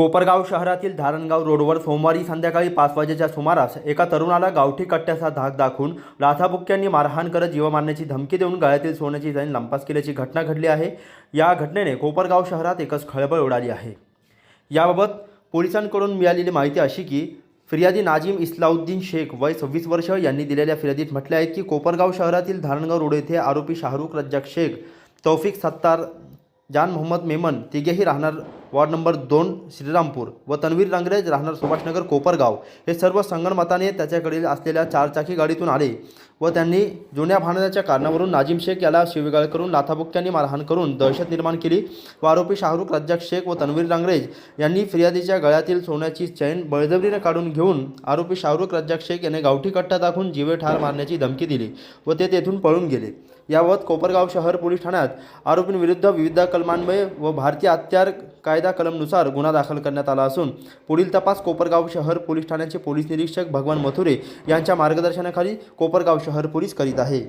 कोपरगाव शहरातील धारणगाव रोडवर सोमवारी संध्याकाळी पाच वाजेच्या सुमारास एका तरुणाला गावठी कट्ट्याचा धाक दाखवून लाथाबुक्क्यांनी मारहाण करत जीव मारण्याची धमकी देऊन गळ्यातील सोन्याची जाईन लंपास केल्याची घटना घडली आहे. या घटनेने कोपरगाव शहरात एकच खळबळ उडाली आहे. याबाबत पोलिसांकडून मिळालेली माहिती अशी की फिर्यादी नाजिम इस्लाउद्दीन शेख वय सव्वीस वर्ष यांनी दिलेल्या फिर्यादीत म्हटले आहे की कोपरगाव शहरातील धारणगाव रोड येथे आरोपी शाहरुख रज्जाक शेख तौफिक सत्तार जान मोहम्मद मेमन तिघेही राहणार वॉर्ड नंबर दोन श्रीरामपूर व तन्वीर रांगरेज राहणार सुभाषनगर कोपरगाव हे सर्व संगणमताने त्याच्याकडील असलेल्या चारचाकी गाडीतून आले व त्यांनी जुन्या भांडण्याच्या कारणावरून नाजिम शेख याला शिवीगाळ करून लाथाबुक्क्यांनी मारहाण करून दहशत निर्माण केली व आरोपी शाहरुख रज्जाक शेख व तन्वीर रांगरेज यांनी फिर्यादीच्या गळ्यातील सोन्याची चैन बळजबरीने काढून घेऊन आरोपी शाहरुख रज्जाक शेख याने गावठी कट्टा दाखवून जीवे ठार मारण्याची धमकी दिली व ते तेथून पळून गेले. यावत कोपरगाव शहर पोलीस ठाण्यात आरोपींविरुद्ध विविध कलमान्वये व भारतीय हत्यार कायदा कलमनुसार गुन्हा दाखल करण्यात आला असून पुढील तपास कोपरगाव शहर पोलीस ठाण्याचे पोलीस निरीक्षक भगवान मथुरे यांच्या मार्गदर्शनाखाली कोपरगाव शहर पोलीस करीत आहे.